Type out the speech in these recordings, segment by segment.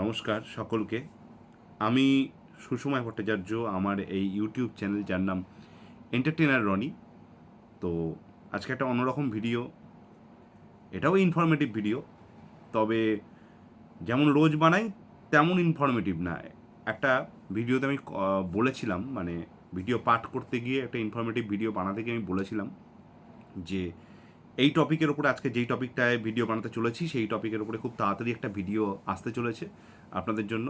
নমস্কার সকলকে। আমি সুষময় ভট্টাচার্য, আমার এই ইউটিউব চ্যানেল যার নাম এন্টারটেনার রনি। তো আজকে একটা অন্যরকম ভিডিও, এটাও ইনফরমেটিভ ভিডিও, তবে যেমন রোজ বানাই, তেমন ইনফরমেটিভ না। একটা ভিডিওতে আমি বলেছিলাম মানে ভিডিও পাঠ করতে গিয়ে একটা ইনফরমেটিভ ভিডিও বানাতে গিয়ে আমি বলেছিলাম যে এই টপিকের উপরে আজকে যেই টপিকটায় ভিডিও বানাতে চলেছি, সেই টপিকের উপরে খুব তাড়াতাড়ি একটা ভিডিও আসতে চলেছে আপনাদের জন্য।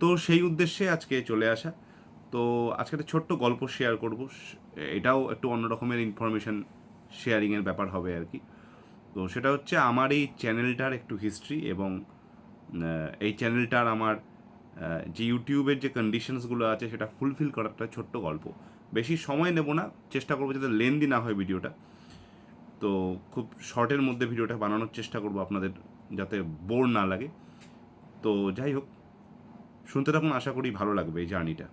তো সেই উদ্দেশ্যে আজকে চলে আসা। তো আজকে একটা ছোট্ট গল্প শেয়ার করব। এটাও একটু অন্য রকমের ইনফরমেশন শেয়ারিংয়ের ব্যাপার হবে আর কি। তো সেটা হচ্ছে আমার এই চ্যানেলটার একটু হিস্ট্রি এবং এই চ্যানেলটার আমার যে ইউটিউবের যে কন্ডিশনসগুলো আছে সেটা ফুলফিল করার একটা ছোট্ট গল্প। বেশি সময় নেব না, চেষ্টা করব যাতে লেন্দি না হয় ভিডিওটা তো খুব শর্টের মধ্যে ভিডিওটা বানানোর চেষ্টা করব আপনাদের যাতে বোর না লাগে। তো যাই হোক, শুনতে থাকুন, আশা করি ভালো লাগবে এই জার্নিটা।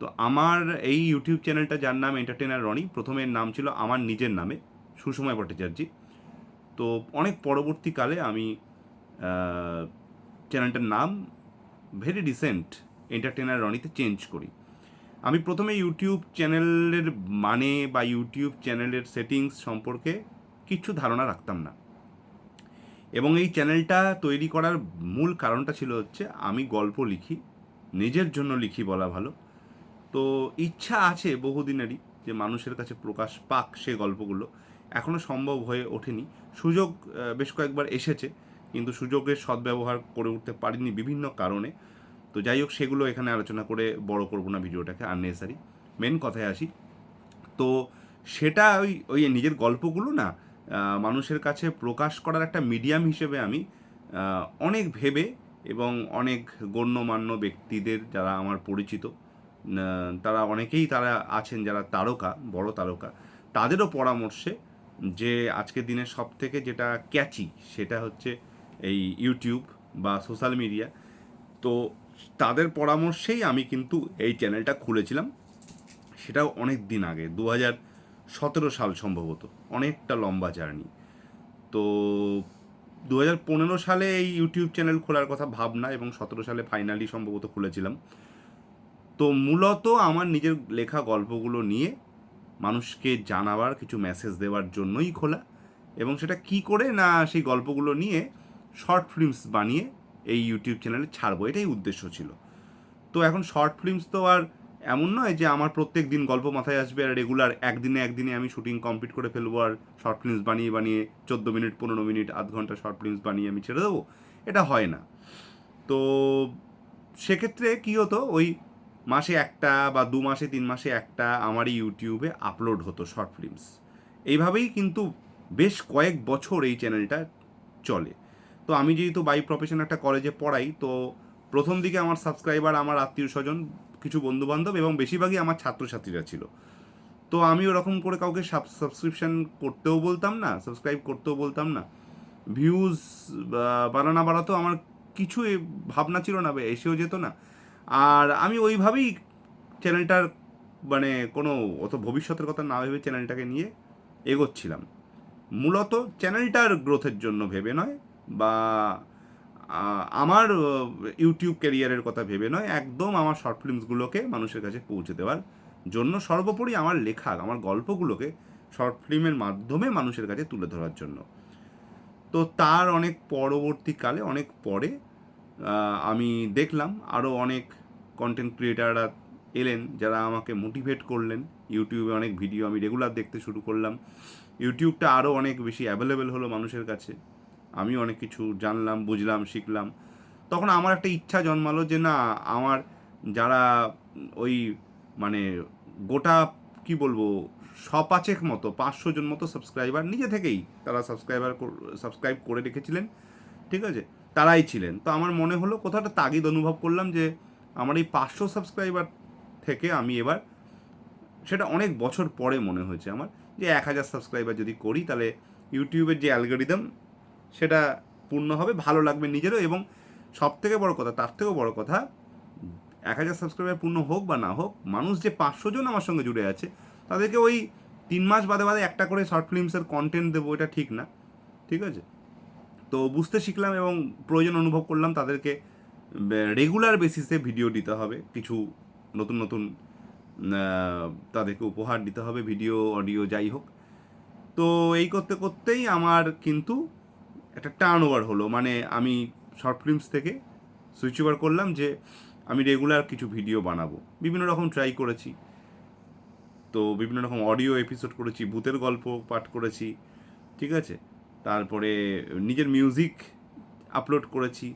তো আমার এই ইউটিউব চ্যানেলটা, যার নাম এন্টারটেনার রনি প্রথমে নাম ছিল আমার নিজের নামে, সুসময় ভট্টাচার্যি। তো অনেক পরবর্তীকালে আমি চ্যানেলটার নাম ভেরি রিসেন্ট এন্টারটেনার রনিতে চেঞ্জ করি। আমি প্রথমে ইউটিউব চ্যানেলের মানে বা ইউটিউব চ্যানেলের সেটিংস সম্পর্কে কিছু ধারণা রাখতাম না। এবং এই চ্যানেলটা তৈরি করার মূল কারণটা ছিল হচ্ছে আমি গল্প লিখি, নিজের জন্য লিখি বলা ভালো। তো ইচ্ছা আছে বহুদিনেরই যে মানুষের কাছে প্রকাশ পাক সে গল্পগুলো। এখনও সম্ভব হয়ে ওঠেনি। সুযোগ বেশ কয়েকবার এসেছে, কিন্তু সুযোগের সদ্ব্যবহার করে উঠতে পারিনি বিভিন্ন কারণে। তো যাই হোক, সেগুলো এখানে আলোচনা করে বড় করব না ভিডিওটাকে আননেসারি মেন কথায় আসি। তো সেটা ওই ওই নিজের গল্পগুলো না মানুষের কাছে প্রকাশ করার একটা মিডিয়াম হিসেবে আমি অনেক ভেবে এবং অনেক গণ্যমান্য ব্যক্তিদের যারা আমার পরিচিত তারা অনেকেই তারা আছেন যারা তারকা, বড় তারকা, তাদেরও পরামর্শে যে আজকের দিনে সব থেকে যেটা ক্যাচি সেটা হচ্ছে এই ইউটিউব বা সোশ্যাল মিডিয়া তো তাদের পরামর্শেই আমি কিন্তু এই চ্যানেলটা খুলেছিলাম। সেটাও অনেক দিন আগে দু হাজার সতেরো সাল সম্ভবত, অনেকটা লম্বা জার্নি। তো দু হাজার পনেরো সালে এই ইউটিউব চ্যানেল খোলার কথা ভাবনা এবং সতেরো সালে ফাইনালি সম্ভবত খুলেছিলাম। তো মূলত আমার নিজের লেখা গল্পগুলো নিয়ে মানুষকে জানাবার, কিছু মেসেজ দেওয়ার জন্যই খোলা এবং সেটা কি করে না সেই গল্পগুলো নিয়ে শর্ট ফিল্মস বানিয়ে এই ইউটিউব চ্যানেলে ছাড়বো, এটাই উদ্দেশ্য ছিল। তো এখন শর্ট ফিল্মস তো আর এমন নয় যে আমার প্রত্যেক দিন গল্প মাথায় আসবে আর রেগুলার একদিনে একদিনে আমি শুটিং কমপ্লিট করে ফেলব আর শর্ট ফিল্মস বানিয়ে বানিয়ে চোদ্দ মিনিট পনেরো মিনিট আধ ঘণ্টা শর্ট ফিল্মস বানিয়ে আমি ছেড়ে দেবো, এটা হয় না। তো সেক্ষেত্রে কী হতো, ওই মাসে একটা বা দু মাসে, তিন মাসে একটা আমারই ইউটিউবে আপলোড হতো শর্ট ফিল্মস এইভাবেই কিন্তু বেশ কয়েক বছর এই চ্যানেলটা চলে। তো আমি যেহেতু বাই প্রফেশন একটা কলেজে পড়াই, তো প্রথম দিকে আমার সাবস্ক্রাইবার আমার আত্মীয় স্বজন, কিছু বন্ধুবান্ধব এবং বেশিরভাগই আমার ছাত্রছাত্রীরা ছিল। তো আমি ওরকম করে কাউকে সাবস্ক্রিপশন করতেও বলতাম না সাবস্ক্রাইব করতেও বলতাম না। ভিউজ বাড়ানা বাড়াতেও আমার কিছু ভাবনা ছিল না, এসেও যেত না। আর আমি ওইভাবেই চ্যানেলটার মানে কোনো অত ভবিষ্যতের কথা না ভেবে চ্যানেলটাকে নিয়ে এগোচ্ছিলাম। মূলত চ্যানেলটার গ্রোথের জন্য ভেবে নয় বা আমার ইউটিউব ক্যারিয়ারের কথা ভেবে নয়, একদম আমার শর্ট ফিল্মসগুলোকে মানুষের কাছে পৌঁছে দেওয়ার জন্য সর্বোপরি আমার লেখা, আমার গল্পগুলোকে শর্ট ফিল্মের মাধ্যমে মানুষের কাছে তুলে ধরার জন্য। তো তার অনেক পরবর্তীকালে, অনেক পরে আমি দেখলাম আরও অনেক কন্টেন্ট ক্রিয়েটাররা এলেন যারা আমাকে মোটিভেট করলেন। ইউটিউবে অনেক ভিডিও আমি রেগুলার দেখতে শুরু করলাম। ইউটিউবটা আরও অনেক বেশি অ্যাভেলেবেল হলো মানুষের কাছে। আমি অনেক কিছু জানলাম, বুঝলাম, শিখলাম। তখন আমার একটা ইচ্ছা জন্মালো যে না, আমার যারা ওই মানে গোটা, কি বলব, সপাচেক মতো, পাঁচশো জন মতো সাবস্ক্রাইবার নিজে থেকেই তারা সাবস্ক্রাইবার সাবস্ক্রাইব করে রেখেছিলেন, ঠিক আছে? তারাই ছিলেন। তো আমার মনে হলো কোথাও একটা তাগিদ অনুভব করলাম যে আমার এই পাঁচশো সাবস্ক্রাইবার থেকে আমি এবার সেটা অনেক বছর পরে মনে হয়েছে আমার, যে এক হাজার সাবস্ক্রাইবার যদি করি তাহলে ইউটিউবের যে অ্যালগোরিদম সেটা পূর্ণ হবে, ভালো লাগবে নিজেরও এবং সব থেকে বড় কথা, তার থেকেও বড় কথা, এক হাজার সাবস্ক্রাইবার পূর্ণ হোক বা না হোক, মানুষ যে পাঁচশো জন আমার সঙ্গে জুড়ে আছে, তাদেরকে ওই তিন মাস বাদে বাদে একটা করে শর্ট ফিল্মসের কন্টেন্ট দেবো, এটা ঠিক না, ঠিক আছে? তো বুঝতে শিখলাম এবং প্রয়োজন অনুভব করলাম তাদেরকে রেগুলার বেসিসে ভিডিও দিতে হবে, কিছু নতুন নতুন তাদেরকে উপহার দিতে হবে ভিডিও অডিও যাই হোক। তো এই করতে করতেই আমার কিন্তু একটা টার্ন ওভার হলো। মানে আমি শর্ট ফিল্মস থেকে সুইচ ওভার করলাম যে আমি রেগুলার কিছু ভিডিও বানাবো। বিভিন্ন রকম ট্রাই করেছি। তো বিভিন্ন রকম অডিও এপিসোড করেছি, ভূতের গল্প পাঠ করেছি, ঠিক আছে? তারপরে নিজের মিউজিক আপলোড করেছি।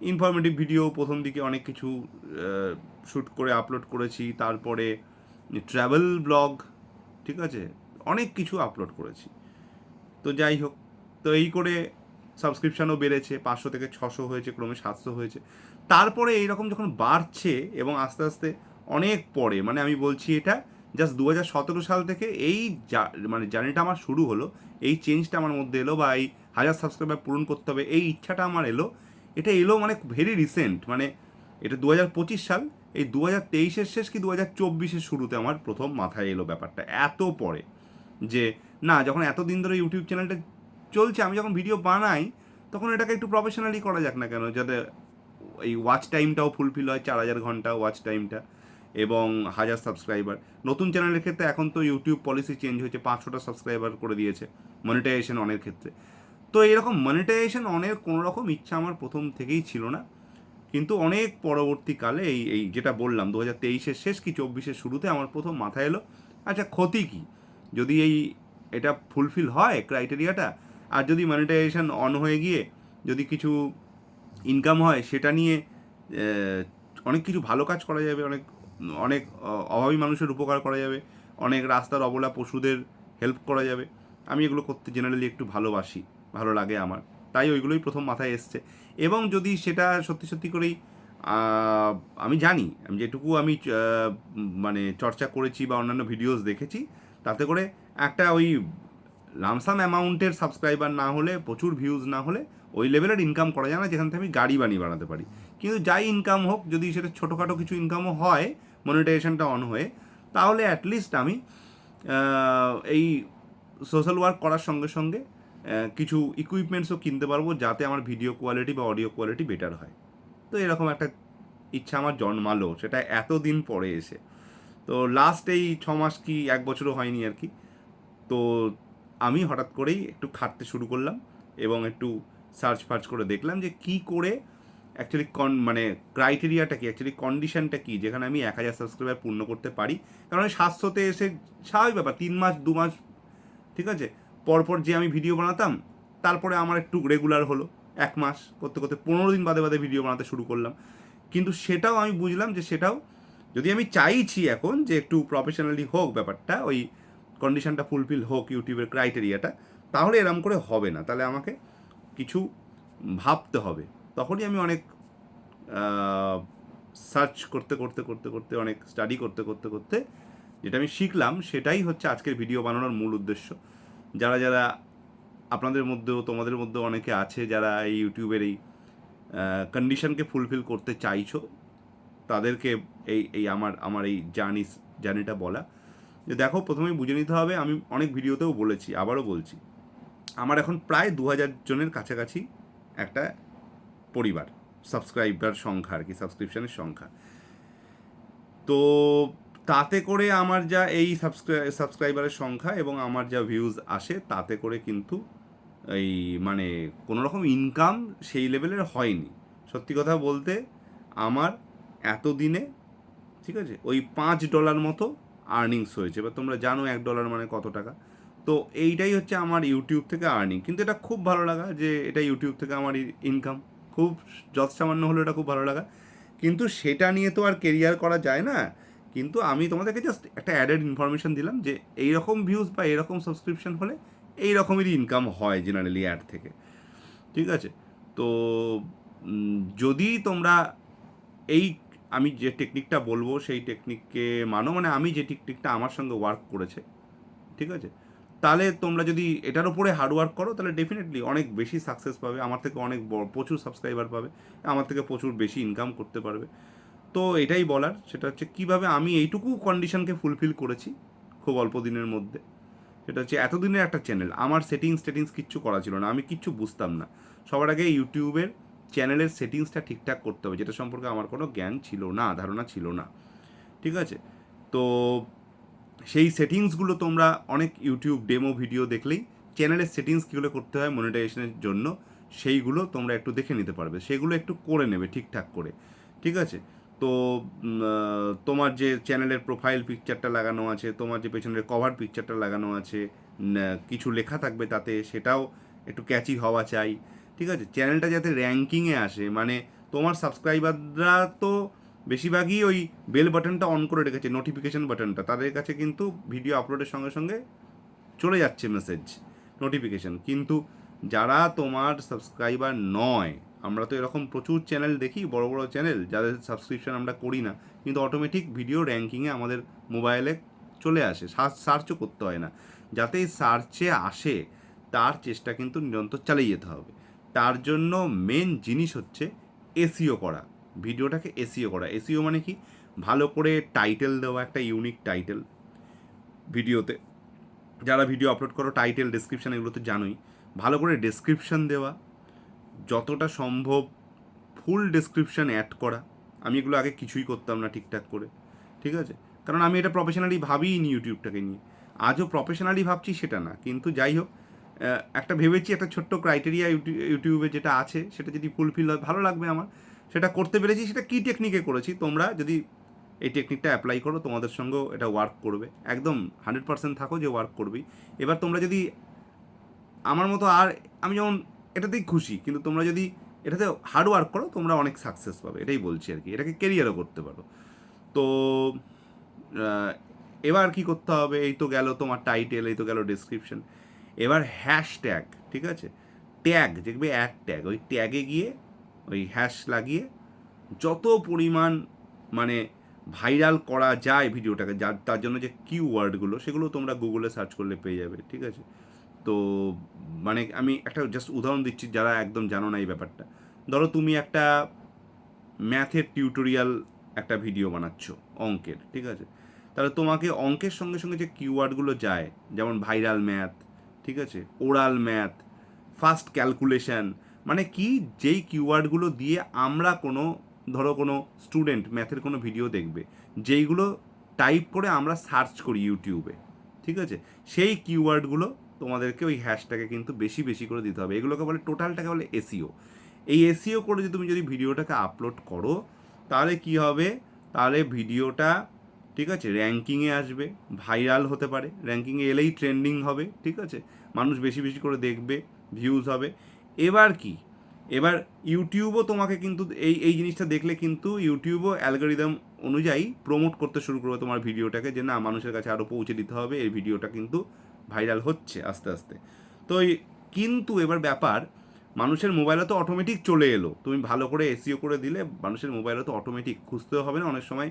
ইনফরমেটিভ ভিডিও প্রথম দিকে অনেক কিছু শ্যুট করে আপলোড করেছি। তারপরে ট্রাভেল ব্লগ ঠিক আছে? অনেক কিছু আপলোড করেছি। তো যাই হোক তো এই করে সাবস্ক্রিপশানও বেড়েছে, পাঁচশো থেকে ছশো হয়েছে, ক্রমে সাতশো হয়েছে। তারপরে এইরকম যখন বাড়ছে এবং আস্তে আস্তে অনেক পরে মানে আমি বলছি এটা জাস্ট দু হাজার সতেরো সাল থেকে এই মানে জার্নিটা আমার শুরু হলো, এই চেঞ্জটা আমার মধ্যে এলো বা এই হাজার সাবস্ক্রাইবার পূরণ করতে হবে, এই ইচ্ছাটা আমার এলো। এটা এলো মানে ভেরি রিসেন্ট মানে এটা দু হাজার পঁচিশ সাল, এই দু হাজার তেইশের শেষ কি দু হাজার চব্বিশের শুরুতে আমার প্রথম মাথায় এলো ব্যাপারটা এত পরে যে, না, যখন এতদিন ধরে ইউটিউব চ্যানেলটা চলছে, আমি যখন ভিডিও বানাই, তখন এটাকে একটু প্রফেশনালি করা যাক না কেন, যাতে এই ওয়াচ টাইমটাও ফুলফিল হয়, চার হাজার ঘণ্টা ওয়াচ টাইমটা এবং হাজার সাবস্ক্রাইবার নতুন চ্যানেলের ক্ষেত্রে এখন তো ইউটিউব পলিসি চেঞ্জ হয়েছে, পাঁচশোটা সাবস্ক্রাইবার করে দিয়েছে মনিটাইজেশন অনের ক্ষেত্রে। তো এরকম মনিটাইজেশন অনের কোনো রকম ইচ্ছা আমার প্রথম থেকেই ছিল না, কিন্তু অনেক পরবর্তীকালে এই এই যেটা বললাম, দু হাজার তেইশের শেষ কি চব্বিশের শুরুতে আমার প্রথম মাথায় এলো আচ্ছা ক্ষতি কি? যদি এই এটা ফুলফিল হয় ক্রাইটেরিয়াটা আর যদি মনিটাইজেশন অন হয়ে গিয়ে যদি কিছু ইনকাম হয়, সেটা নিয়ে অনেক কিছু ভালো কাজ করা যাবে, অনেক অনেক অভাবী মানুষের উপকার করা যাবে, অনেক রাস্তার অবলা পশুদের হেল্প করা যাবে। আমি এগুলো করতে জেনারেলি একটু ভালোবাসি, ভালো লাগে আমার। তাই ওইগুলোই প্রথম মাথায় এসছে। এবং যদি সেটা সত্যি সত্যি করেই আমি জানি, আমি যেটুকু আমি মানে চর্চা করেছি বা অন্যান্য ভিডিওস দেখেছি, তাতে করে একটা ওই লামসাম অ্যামাউন্টের সাবস্ক্রাইবার না হলে, প্রচুর ভিউজ না হলে, ওই লেভেলের ইনকাম করা যায় না যেখান থেকে আমি গাড়ি বানিয়ে বানাতে পারি। কিন্তু যাই ইনকাম হোক, যদি সেটা ছোটোখাটো কিছু ইনকামও হয় মনিটাইজেশনটা অন হয়ে, তাহলে অ্যাটলিস্ট আমি এই সোশ্যাল ওয়ার্ক করার সঙ্গে সঙ্গে কিছু ইকুইপমেন্টসও কিনতে পারব যাতে আমার ভিডিও কোয়ালিটি বা অডিও কোয়ালিটি বেটার হয়। তো এরকম একটা ইচ্ছা আমার জন্মালো, সেটা এত দিন পরে এসে। তো লাস্ট এই ছ মাস কি এক বছরও হয়নি আর কি। তো আমি হঠাৎ করেই একটু খাটতে শুরু করলাম এবং একটু সার্চ ফার্চ করে দেখলাম যে কি করে অ্যাকচুয়ালি কন মানে ক্রাইটেরিয়াটা কি অ্যাকচুয়ালি কন্ডিশনটা কি, যেখানে আমি এক হাজার সাবস্ক্রাইবার পূর্ণ করতে পারি। কারণ সাতশোতে এসে স্বাভাবিক ব্যাপার, তিন মাস, দু মাস, ঠিক আছে? পরপর যে আমি ভিডিও বানাতাম, তারপরে আমার একটু রেগুলার হলো, এক মাস করতে করতে পনেরো দিন বাদে বাদে ভিডিও বানাতে শুরু করলাম। কিন্তু সেটাও আমি বুঝলাম যে সেটাও যদি আমি চাইছি এখন যে একটু প্রফেশনালি হোক ব্যাপারটা, ওই কন্ডিশনটা ফুলফিল হোক ইউটিউবের ক্রাইটেরিয়াটা তাহলে এরম করে হবে না। তাহলে আমাকে কিছু ভাবতে হবে। তখনই আমি অনেক সার্চ করতে করতে করতে করতে, অনেক স্টাডি করতে করতে করতে যেটা আমি শিখলাম, সেটাই হচ্ছে আজকের ভিডিও বানানোর মূল উদ্দেশ্য। যারা যারা আপনাদের মধ্যেও, তোমাদের মধ্যেও অনেকে আছে যারা এই ইউটিউবের এই কন্ডিশনকে ফুলফিল করতে চাইছো, তাদেরকে এই এই আমার আমার এই জার্নি জার্নিটা বলা। যে দেখো প্রথমেই বুঝে নিতে হবে, আমি অনেক ভিডিওতেও বলেছি, আবারও বলছি। আমার এখন প্রায় দু হাজার জনের কাছাকাছি একটা পরিবার সাবস্ক্রাইবার সংখ্যা আর কি সাবস্ক্রিপশানের সংখ্যা। তো তাতে করে আমার যা এই সাবস্ক্রাই সাবস্ক্রাইবারের সংখ্যা এবং আমার যা ভিউজ আসে, তাতে করে কিন্তু এই মানে কোনো রকম ইনকাম সেই লেভেলের হয়নি। সত্যি কথা বলতে, আমার এতদিনে, ঠিক আছে, ওই পাঁচ ডলার মতো আর্নিংস হয়েছে। বা তোমরা জানো এক ডলার মানে কত টাকা। তো এইটাই হচ্ছে আমার ইউটিউব থেকে আর্নিং কিন্তু এটা খুব ভালো লাগা যে এটা ইউটিউব থেকে আমার ইনকাম খুব যত সামান্য হলো এটা খুব ভালো লাগা। কিন্তু সেটা নিয়ে তো আর কেরিয়ার করা যায় না। কিন্তু আমি তোমাদেরকে জাস্ট একটা অ্যাডেড ইনফরমেশন দিলাম যে এইরকম ভিউজ বা এরকম সাবস্ক্রিপশন হলে এই রকমেরই ইনকাম হয় জেনারেলি অ্যাড থেকে। ঠিক আছে? তো যদি তোমরা এই আমি যে টেকনিকটা বলব, সেই টেকনিককে মানো। মানে আমি যে টেকনিকটা আমার সঙ্গে ওয়ার্ক করেছে, ঠিক আছে? তাহলে তোমরা যদি এটার উপরে হার্ড ওয়ার্ক করো, তাহলে ডেফিনেটলি অনেক বেশি সাকসেস পাবে। আমার থেকে অনেক প্রচুর সাবস্ক্রাইবার পাবে। আমার থেকে প্রচুর বেশি ইনকাম করতে পারবে। তো এটাই বলার। সেটা হচ্ছে কীভাবে আমি এইটুকু কন্ডিশনকে ফুলফিল করেছি খুব অল্প দিনের মধ্যে। সেটা হচ্ছে এতদিনের একটা চ্যানেল আমার সেটিংস টেটিংস কিচ্ছু করা ছিল না। আমি কিচ্ছু বুঝতাম না। সবার আগে ইউটিউবের চ্যানেলের সেটিংসটা ঠিকঠাক করতে হবে, যেটা সম্পর্কে আমার কোনো জ্ঞান ছিল না, ধারণা ছিল না, ঠিক আছে? তো সেই সেটিংসগুলো তোমরা অনেক ইউটিউব ডেমো ভিডিও দেখলেই চ্যানেলের সেটিংস কীগুলো করতে হয় মনিটাইজেশনের জন্য, সেইগুলো তোমরা একটু দেখে নিতে পারবে, সেগুলো একটু করে নেবে ঠিকঠাক করে, ঠিক আছে? তো তোমার যে চ্যানেলের প্রোফাইল পিকচারটা লাগানো আছে, তোমার যে পেছনের কভার পিকচারটা লাগানো আছে কিছু লেখা থাকবে তাতে সেটাও একটু ক্যাচি হওয়া চাই ঠিক আছে চ্যানেলটা যাতে র্যাঙ্কিংয়ে আসে মানে তোমার সাবস্ক্রাইবাররা তো বেশিরভাগই ওই বেল বাটনটা অন করে রেখেছে নোটিফিকেশন বাটনটা তাদের কাছে কিন্তু ভিডিও আপলোডের সঙ্গে সঙ্গে চলে যাচ্ছে মেসেজ নোটিফিকেশন কিন্তু যারা তোমার সাবস্ক্রাইবার নয়, আমরা তো এরকম প্রচুর চ্যানেল দেখি, বড় বড় চ্যানেল যাদের সাবস্ক্রিপশন আমরা করি না, কিন্তু অটোমেটিক ভিডিও র্যাঙ্কিংয়ে আমাদের মোবাইলে চলে আসে সার্চও করতে হয় না। যাতে সার্চে আসে, তার চেষ্টা কিন্তু নিরন্তর চালিয়ে যেতে হবে। তার জন্য মেন জিনিস হচ্ছে এসিও করা। ভিডিওটাকে এসিও করা। এসিও মানে কি? ভালো করে টাইটেল দেওয়া, একটা ইউনিক টাইটেল ভিডিওতে। যারা ভিডিও আপলোড করো টাইটেল ডেসক্রিপশান এগুলো তো জানোই। ভালো করে ডেসক্রিপশান দেওয়া, যতটা সম্ভব ফুল ডেসক্রিপশান অ্যাড করা। আমি এগুলো আগে কিছুই করতাম না ঠিকঠাক করে, ঠিক আছে? কারণ আমি এটা প্রফেশনালি ভাবিই নি ইউটিউবটাকে নিয়ে। আজও প্রফেশনালি ভাবছি সেটা না। কিন্তু যাই হোক একটা ভেবেছি একটা ছোট্ট ক্রাইটেরিয়া ইউটিউবে যেটা আছে, সেটা যদি ফুলফিল হয়, ভালো লাগবে আমার। সেটা করতে পেরেছি, সেটা কী টেকনিকে করেছি? তোমরা যদি এই টেকনিকটা অ্যাপ্লাই করো, তোমাদের সঙ্গেও এটা ওয়ার্ক করবে। একদম হান্ড্রেড পার্সেন্ট থাকো যে ওয়ার্ক করবেই। এবার তোমরা যদি আমার মতো আর, আমি যেমন এটাতেই খুশি, কিন্তু তোমরা যদি এটাতে হার্ড ওয়ার্ক করো, তোমরা অনেক সাকসেস পাবে। এটাই বলছি আর কি। এটাকে কেরিয়ারও করতে পারো। তো এবার কি করতে হবে? এই তো গেল তোমার টাইটেল এই তো গেল ডেসক্রিপশন এবার হ্যাশট্যাগ ঠিক আছে? ট্যাগ দেখবে এক ট্যাগ ওই ট্যাগে গিয়ে, ওই হ্যাশ লাগিয়ে যত পরিমাণ মানে ভাইরাল করা যায় ভিডিওটাকে, যার, তার জন্য যে কিওয়ার্ডগুলো সেগুলো তোমরা গুগলে সার্চ করলে পেয়ে যাবে, ঠিক আছে? তো মানে আমি একটা জাস্ট উদাহরণ দিচ্ছি যারা একদম জানো না এই ব্যাপারটা। ধরো তুমি একটা ম্যাথের টিউটোরিয়াল একটা ভিডিও বানাচ্ছ, অঙ্কের, ঠিক আছে? তাহলে তোমাকে অঙ্কের সঙ্গে সঙ্গে যে কিওয়ার্ডগুলো যায়, যেমন ভাইরাল ম্যাথ ঠিক আছে? ওরাল ম্যাথ ফার্স্ট ক্যালকুলেশান মানে কি যেই কিওয়ার্ডগুলো দিয়ে আমরা কোনো, ধরো কোনো স্টুডেন্ট ম্যাথের কোনো ভিডিও দেখবে, যেইগুলো টাইপ করে আমরা সার্চ করি ইউটিউবে ঠিক আছে? সেই কিওয়ার্ডগুলো তোমাদেরকে ওই হ্যাশটাকে কিন্তু বেশি বেশি করে দিতে হবে। এগুলোকে বলে টোটালটাকে বলে এসিও এই এসিও করে যদি তুমি যদি ভিডিওটাকে আপলোড করো, তাহলে কি হবে? তাহলে ভিডিওটা ঠিক আছে? র্যাঙ্কিংয়ে আসবে ভাইরাল হতে পারে। র্যাঙ্কিংয়ে এলেই ট্রেন্ডিং হবে, ঠিক আছে? মানুষ বেশি বেশি করে দেখবে ভিউজ হবে। এবার কি? এবার ইউটিউবও তোমাকে কিন্তু এই এই জিনিসটা দেখলে কিন্তু ইউটিউবও অ্যালগোরিদম অনুযায়ী প্রমোট করতে শুরু করবে তোমার ভিডিওটাকে যে, না, মানুষের কাছে আরও পৌঁছে দিতে হবে, এই ভিডিওটা কিন্তু ভাইরাল হচ্ছে আস্তে আস্তে। তো কিন্তু এবার ব্যাপার, মানুষের মোবাইলে তো অটোমেটিক চলে এলো। তুমি ভালো করে এসিও করে দিলে মানুষের মোবাইলে তো অটোমেটিক খুঁজতেও হবে না। অনেক সময়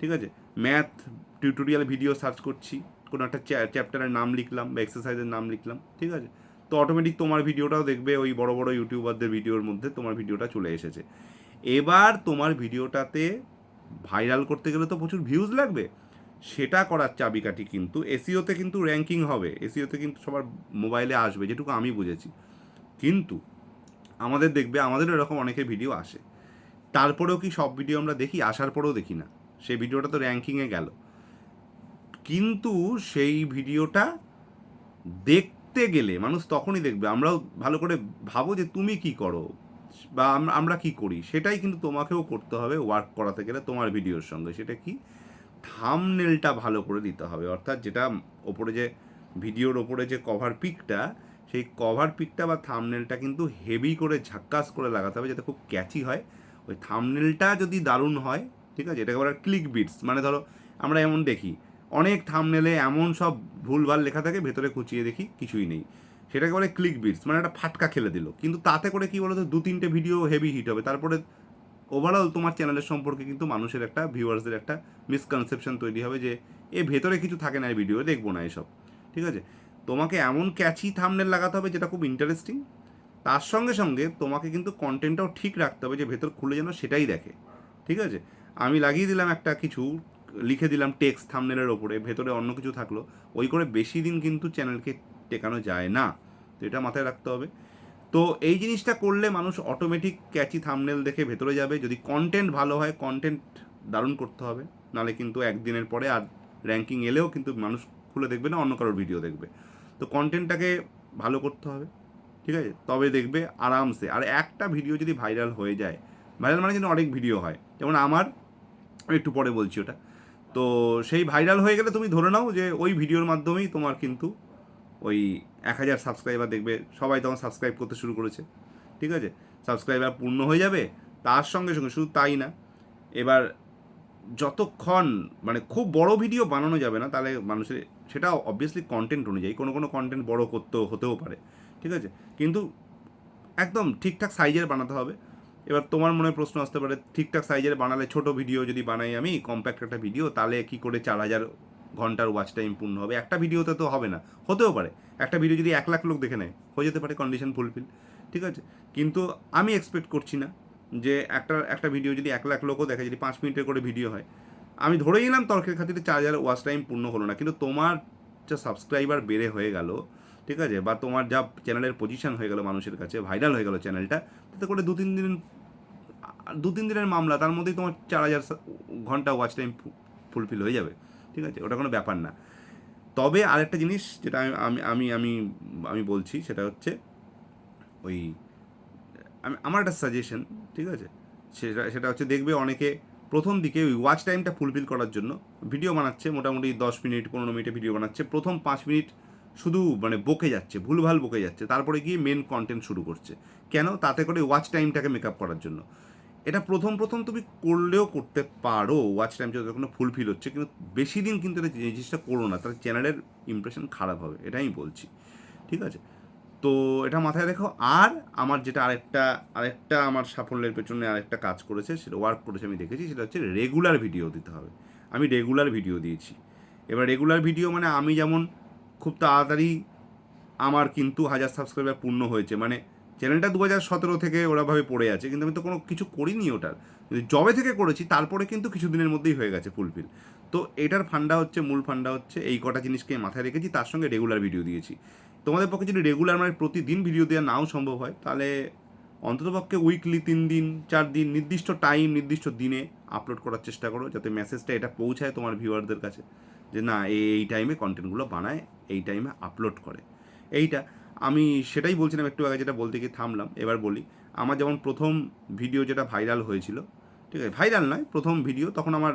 ঠিক আছে? ম্যাথ টিউটোরিয়াল ভিডিও সার্চ করছি। কোনো একটা চ্যাপ্টারের নাম লিখলাম বা এক্সারসাইজের নাম লিখলাম, ঠিক আছে? তো অটোমেটিক তোমার ভিডিওটাও দেখবে, ওই বড় বড় ইউটিউবারদের ভিডিওর মধ্যে তোমার ভিডিওটা চলে এসেছে। এবার তোমার ভিডিওটাতে ভাইরাল করতে গেলে তো প্রচুর ভিউজ লাগবে। সেটা করার চাবিকাঠি কিন্তু এসিওতে কিন্তু র্যাঙ্কিং হবে। এসিওতে কিন্তু সবার মোবাইলে আসবে, যেটুকু আমি বুঝেছি। কিন্তু আমাদের দেখবে, আমাদেরও এরকম অনেকের ভিডিও আসে। তারপরেও কি সব ভিডিও আমরা দেখি? আসার পরেও দেখি না। সেই ভিডিওটা তো র্যাঙ্কিংয়ে গেল। কিন্তু সেই ভিডিওটা দেখতে গেলে, মানুষ তখনই দেখবে, আমরাও ভালো করে ভাবো যে তুমি কি করো, বা আম- আমরা কি করি, সেটাই কিন্তু তোমাকেও করতে হবে ওয়ার্ক করাতে গেলে তোমার ভিডিওর সঙ্গে। সেটা কি? থামনেলটা ভালো করে দিতে হবে। অর্থাৎ যেটা ওপরে যে ভিডিওর ওপরে যে কভার পিকটা সেই কভার পিকটা বা থামনেলটা কিন্তু হেভি করে ঝাক্কাস করে লাগাতে হবে, যাতে খুব ক্যাচি হয়। ওই থামনেলটা যদি দারুণ হয় ঠিক আছে? এটাকে বলে ক্লিক বিটস মানে ধরো আমরা এমন দেখি, অনেক থামনেলে এমন সব ভুলভাল লেখা থাকে, ভেতরে কুচিয়ে দেখি কিছুই নেই। সেটাকে বলে ক্লিক বিটস মানে একটা ফাটকা খেলে দিল। কিন্তু তাতে করে কি বলতো, দু তিনটে ভিডিও হেভি হিট হবে। তারপরে ওভারঅল তোমার চ্যানেলের সম্পর্কে কিন্তু মানুষের একটা ভিউয়ার্সদের একটা মিসকনসেপশন তৈরি হবে যে, এ ভেতরে কিছু থাকে না, এই ভিডিও দেখব না এসব। ঠিক আছে? তোমাকে এমন ক্যাচি থামনেল লাগাতে হবে যেটা খুব ইন্টারেস্টিং তার সঙ্গে সঙ্গে তোমাকে কিন্তু কন্টেন্টটাও ঠিক রাখতে হবে যে ভেতর খুলে যেন সেটাই দেখে। ঠিক আছে? আমি লাগিয়ে দিলাম একটা কিছু, লিখে দিলাম টেক্সট থামনেলের ওপরে, ভেতরে অন্য কিছু থাকল, ওই করে বেশি দিন কিন্তু চ্যানেলকে টেকানো যায় না। তো এটা মাথায় রাখতে হবে। তো এই জিনিসটা করলে মানুষ অটোমেটিক ক্যাচি থামনেল দেখে ভেতরে যাবে। যদি কন্টেন্ট ভালো হয় কন্টেন্ট দারুণ করতে হবে। নাহলে কিন্তু একদিনের পরে আর র্যাঙ্কিং এলেও কিন্তু মানুষ খুলে দেখবে না, অন্য কারোর ভিডিও দেখবে। তো কন্টেন্টটাকে ভালো করতে হবে। ঠিক আছে? তবে দেখবে আরামসে। আর একটা ভিডিও যদি ভাইরাল হয়ে যায় ভাইরাল মানে কিন্তু অনেক ভিডিও হয়। যেমন আমার আমি একটু পরে বলছি ওটা। তো সেই ভাইরাল হয়ে গেলে তুমি ধরে নাও যে ওই ভিডিওর মাধ্যমেই তোমার কিন্তু ওই এক হাজার সাবস্ক্রাইবার দেখবে। সবাই তখন সাবস্ক্রাইব করতে শুরু করেছে। ঠিক আছে? সাবস্ক্রাইবার পূর্ণ হয়ে যাবে। তার সঙ্গে সঙ্গে শুধু তাই না, এবার যতক্ষণ মানে খুব বড় ভিডিও বানানো যাবে না, তাহলে মানুষের সেটা অবভিয়াসলি কন্টেন্ট অনুযায়ী, কোনো কোনো কন্টেন্ট বড় করতেও, হতেও পারে। ঠিক আছে? কিন্তু একদম ঠিকঠাক সাইজের বানাতে হবে। এবার তোমার মনে প্রশ্ন আসতে পারে, ঠিকঠাক সাইজের বানালে ছোট ভিডিও যদি বানাই আমি কম্প্যাক্ট একটা ভিডিও তাহলে কি করে চার হাজার ঘণ্টার ওয়াচ টাইম পূর্ণ হবে? একটা ভিডিওতে তো হবে না, হতেও পারে। একটা ভিডিও যদি এক লাখ লোক দেখে নেয়, হয়ে যেতে পারে কন্ডিশন ফুলফিল ঠিক আছে? কিন্তু আমি এক্সপেক্ট করছি না যে একটা একটা ভিডিও যদি এক লাখ লোকও দেখে, যদি পাঁচ মিনিটের করে ভিডিও হয়, আমি ধরে নিলাম তর্কের খাতিরে চার হাজার ওয়াচ টাইম পূর্ণ হলো না, কিন্তু তোমার যা সাবস্ক্রাইবার বেড়ে হয়ে গেল, ঠিক আছে? বা তোমার যা চ্যানেলের পজিশন হয়ে গেল মানুষের কাছে ভাইরাল হয়ে গেল চ্যানেলটা তাতে করে দু তিন দিন দু তিন দিনের মামলা, তার মধ্যেই তোমার চার হাজার ঘণ্টা ওয়াচ টাইম ফুলফিল হয়ে যাবে, ঠিক আছে? ওটা কোনো ব্যাপার না। তবে আরেকটা জিনিস যেটা আমি আমি আমি আমি বলছি, সেটা হচ্ছে ওই, আমি, আমার একটা সাজেশন ঠিক আছে? সেটা সেটা হচ্ছে দেখবে অনেকে প্রথম দিকে ওই ওয়াচ টাইমটা ফুলফিল করার জন্য ভিডিও বানাচ্ছে, মোটামুটি দশ মিনিট, পনেরো মিনিটে ভিডিও বানাচ্ছে, প্রথম পাঁচ মিনিট শুধু মানে বকে যাচ্ছে, ভুলভাল বকে যাচ্ছে, তারপরে গিয়ে মেন কন্টেন্ট শুরু করছে। কেন? তাতে করে ওয়াচ টাইমটাকে মেক আপ করার জন্য। এটা প্রথম প্রথম তুমি করলেও করতে পারো। ওয়াচ টাইম যতক্ষণ ফুলফিল হচ্ছে, কিন্তু বেশি দিন কিন্তু এটা জিনিসটা করো না। তাহলে চ্যানেলের ইমপ্রেশন খারাপ হবে, এটাই বলছি। ঠিক আছে? তো এটা মাথায় রেখো। আর আমার যেটা আরেকটা আরেকটা আমার সাফল্যের পেছনে আরেকটা কাজ করেছে, সেটা ওয়ার্ক করেছে আমি দেখেছি, সেটা হচ্ছে রেগুলার ভিডিও দিতে হবে। আমি রেগুলার ভিডিও দিয়েছি। এবার রেগুলার ভিডিও মানে আমি যেমন খুব তাড়াতাড়ি আমার কিন্তু হাজার সাবস্ক্রাইবার পূর্ণ হয়েছে। মানে চ্যানেলটা দু হাজার সতেরো থেকে ওরাভাবে পড়ে আছে, কিন্তু আমি তো কোনো কিছু করিনি ওটার। জবে থেকে করেছি, তারপরে কিন্তু কিছুদিনের মধ্যেই হয়ে গেছে ফুলফিল তো এটার ফান্ডা হচ্ছে, মূল ফান্ডা হচ্ছে, এই কটা জিনিসকে মাথায় রেখেছি, তার সঙ্গে রেগুলার ভিডিও দিয়েছি। তোমাদের পক্ষে যদি রেগুলার মানে প্রতিদিন ভিডিও দেওয়া নাও সম্ভব হয়, তাহলে অন্ততপক্ষে উইকলি তিন দিন, চার দিন, নির্দিষ্ট টাইম নির্দিষ্ট দিনে আপলোড করার চেষ্টা করো, যাতে মেসেজটা এটা পৌঁছায় তোমার ভিউয়ারদের কাছে, যে না এই এই টাইমে কন্টেন্টগুলো বানায়, এই টাইমে আপলোড করে। এইটা। আমি সেটাই বলছিলাম একটু আগে যেটা বলতে গিয়ে থামলাম, এবার বলি। আমার যেমন প্রথম ভিডিও যেটা ভাইরাল হয়েছিল, ঠিক আছে? ভাইরাল নয়, প্রথম ভিডিও তখন আমার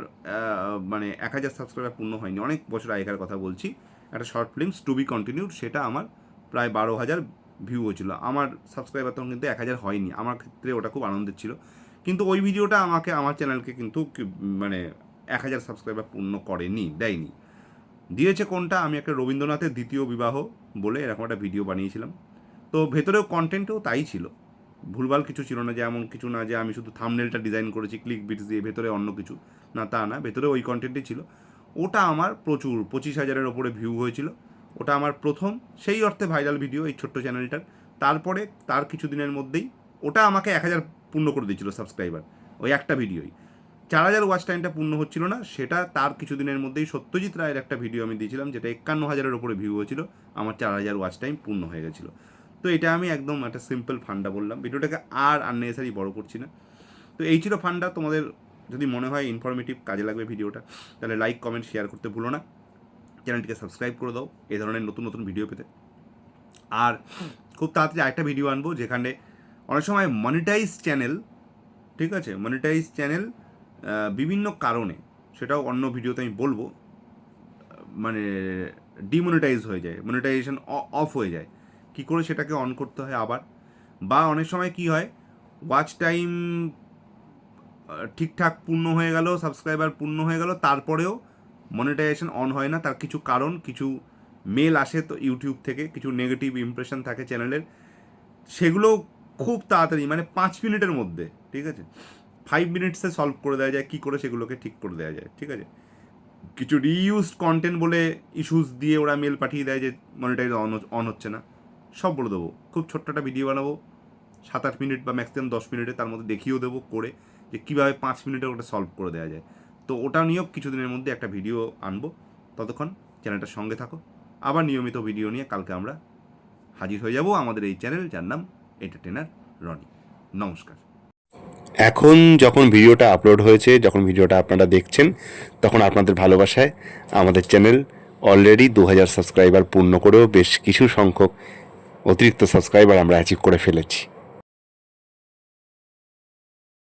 মানে এক হাজার সাবস্ক্রাইবার পূর্ণ হয়নি। অনেক বছর আগেকার কথা বলছি। একটা short films to be continued সেটা আমার প্রায় বারো হাজার ভিউ হয়েছিল। আমার সাবস্ক্রাইবার তখন কিন্তু এক হাজার হয়নি। আমার ক্ষেত্রে ওটা খুব আনন্দের ছিল। কিন্তু ওই ভিডিওটা আমাকে, আমার চ্যানেলকে কিন্তু মানে এক হাজার সাবস্ক্রাইবার পূর্ণ করেনি, দেয়নি। দিয়েছে কোনটা? আমি একটা রবীন্দ্রনাথের দ্বিতীয় বিবাহ বলে এরকম একটা ভিডিও বানিয়েছিলাম। তো ভেতরেও কন্টেন্টও তাই ছিল। ভুলভাল কিছু ছিল না যে এমন কিছু না যে আমি শুধু থামনেলটা ডিজাইন করেছি ক্লিক বিটস দিয়ে ভেতরে অন্য কিছু। না, তা না ভেতরে ওই কন্টেন্টই ছিল। ওটা আমার প্রচুর, পঁচিশ হাজারের ওপরে ভিউ হয়েছিল। ওটা আমার প্রথম, সেই অর্থে ভাইরাল ভিডিও এই ছোট্ট চ্যানেলটার তারপরে, তার কিছুদিনের মধ্যেই ওটা আমাকে এক হাজার পূর্ণ করে দিয়েছিল সাবস্ক্রাইবার ওই একটা ভিডিওই চার হাজার ওয়াচ টাইমটা পূর্ণ হচ্ছিল না, সেটা তার কিছুদিনের মধ্যেই সত্যজিৎ রায়ের একটা ভিডিও আমি দিয়েছিলাম, যেটা একান্ন হাজারের ওপরে ভিউ হয়েছিল, আমার চার হাজার ওয়াচ টাইম পূর্ণ হয়ে গেছিল। তো এটা আমি একদম একটা সিম্পল ফান্ডা বললাম। ভিডিওটাকে আর আননেসারি বড় করছি না। তো এই ছিল ফান্ডা তোমাদের যদি মনে হয় ইনফরমেটিভ কাজে লাগবে ভিডিওটা তাহলে লাইক কমেন্ট শেয়ার করতে ভুলো না। চ্যানেলটিকে সাবস্ক্রাইব করে দাও, এই ধরনের নতুন নতুন ভিডিও পেতে। আর খুব তাড়াতাড়ি আরেকটা ভিডিও আনব, যেখানে অনেক সময় মনিটাইজ চ্যানেল ঠিক আছে? মনিটাইজ চ্যানেল বিভিন্ন কারণে, সেটাও অন্য ভিডিওতে আমি বলব মানে ডিমনিটাইজ হয়ে যায় মনিটাইজেশন অফ হয়ে যায়। কী করে সেটাকে অন করতে হয় আবার? বা অনেক সময় কি হয় ওয়াচ টাইম ঠিকঠাক পূর্ণ হয়ে গেল সাবস্ক্রাইবার পূর্ণ হয়ে গেল, তারপরেও মনিটাইজেশন অন হয় না। তার কিছু কারণ, কিছু মেল আসে তো ইউটিউব থেকে, কিছু নেগেটিভ ইমপ্রেশন থাকে চ্যানেলের সেগুলো খুব তাড়াতাড়ি মানে পাঁচ মিনিটের মধ্যে, ঠিক আছে? ফাইভ মিনিটসে সলভ করে দেওয়া যায়, কী করে সেগুলোকে ঠিক করে দেওয়া যায়, ঠিক আছে? কিছু রিইউজড কন্টেন্ট বলে ইস্যুস দিয়ে ওরা মেল পাঠিয়ে দেয় যে মনিটাইজ অন অন হচ্ছে না, সব বলে দেবো। খুব ছোট্ট একটা ভিডিও বানাবো সাত আট মিনিট বা ম্যাক্সিমাম দশ মিনিটে তার মধ্যে দেখিয়েও দেবো করে যে কীভাবে পাঁচ মিনিটে ওটা সলভ করে দেওয়া যায়। তো ওটা নিয়েও কিছুদিনের মধ্যে একটা ভিডিও আনব। ততক্ষণ চ্যানেলটার সঙ্গে থাকো। আবার নিয়মিত ভিডিও নিয়ে কালকে আমরা হাজির হয়ে যাব আমাদের এই চ্যানেল যার নাম এন্টারটেনার রনি নমস্কার। এখন যখন ভিডিওটা আপলোড হয়েছে, যখন ভিডিওটা আপনারা দেখছেন, তখন আপনাদের ভালোবাসায় আমাদের চ্যানেল অলরেডি দু হাজার সাবস্ক্রাইবার পূর্ণ করেও বেশ কিছু সংখ্যক অতিরিক্ত সাবস্ক্রাইবার আমরা অ্যাচিভ করে ফেলেছি।